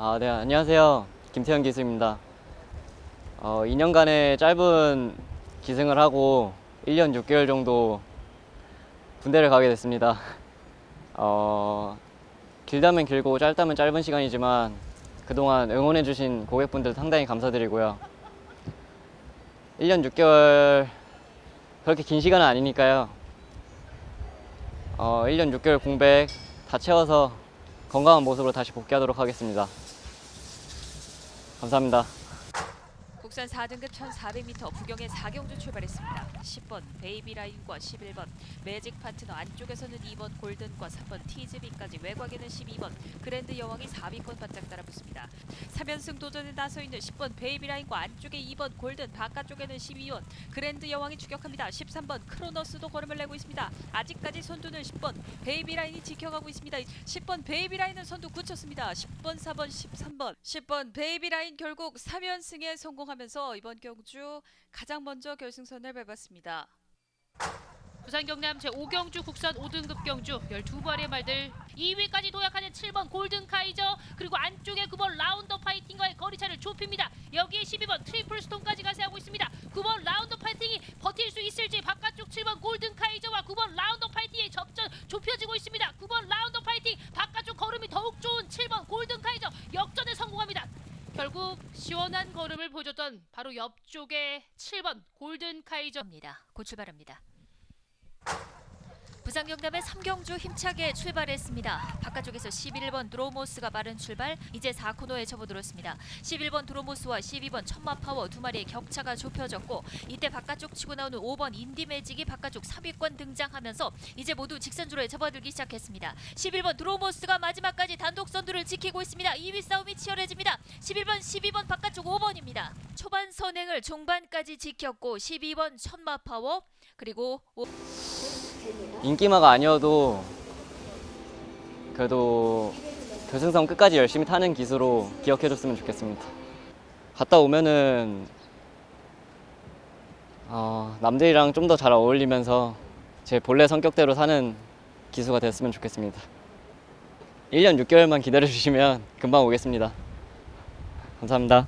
아, 네, 안녕하세요. 김태현 기수입니다. 어, 2년간의 짧은 기승을 하고 1년 6개월 정도 군대를 가게 됐습니다. 어, 길다면 길고 짧다면 짧은 시간이지만 그동안 응원해주신 고객분들 상당히 감사드리고요. 1년 6개월 그렇게 긴 시간은 아니니까요. 어, 1년 6개월 공백 다 채워서 건강한 모습으로 다시 복귀하도록 하겠습니다. 감사합니다. 국산 4등급 1400m 부경의 4경주 출발했습니다. 10번 베이비라인과 11번 매직 파트너 안쪽에서는 2번 골든과 3번 티즈비까지 외곽에는 12번 그랜드 여왕이 4위권 바짝 따라붙습니다. 3연승 도전에 나서 있는 10번 베이비라인과 안쪽에 2번 골든 바깥쪽에는 12번 그랜드 여왕이 추격합니다. 13번 크로너스도 걸음을 내고 있습니다. 아직까지 선두는 10번 베이비라인이 지켜가고 있습니다. 10번 베이비라인은 선두 굳혔습니다. 10번, 4번, 13번 10번 베이비라인 결국 3연승에 성공하면서 이번 경주 가장 먼저 결승선을 밟았습니다. 부산 경남 제5경주 국산 5등급 경주 12발의 말들 2위까지 도약하는 7번 골든 카이저 그리고 안쪽에 9번 라운더 파이팅과의 거리차를 좁힙니다. 여기에 12번 트리플 스톤까지 가세하고 있습니다. 9번 라운더 파이팅이 버틸 수 있을지 바깥쪽 7번 골든 카이저와 9번 라운더 파이팅의 접전 좁혀지고 있습니다. 9번 라운더 파이팅 바깥쪽 걸음이 더욱 좋은 7번 골든 카이저 역전에 성공합니다. 결국 시원한 걸음을 보여줬던 바로 옆쪽의 7번 골든 카이저 입니다. 곧 출발합니다. 부산 경남의 3경주 힘차게 출발했습니다. 바깥쪽에서 11번 드로모스가 빠른 출발, 이제 4코너에 접어들었습니다. 11번 드로모스와 12번 천마파워 두 마리의 격차가 좁혀졌고 이때 바깥쪽 치고 나오는 5번 인디매직이 바깥쪽 3위권 등장하면서 이제 모두 직선주로에 접어들기 시작했습니다. 11번 드로모스가 마지막까지 단독 선두를 지키고 있습니다. 2위 싸움이 치열해집니다. 11번, 12번 바깥쪽 5번입니다. 초반 선행을 종반까지 지켰고 12번 천마파워 그리고 인기마가 아니어도 그래도 결승선 끝까지 열심히 타는 기수로 기억해줬으면 좋겠습니다. 갔다 오면은 어, 남들이랑 좀 더 잘 어울리면서 제 본래 성격대로 사는 기수가 됐으면 좋겠습니다. 1년 6개월만 기다려주시면 금방 오겠습니다. 감사합니다.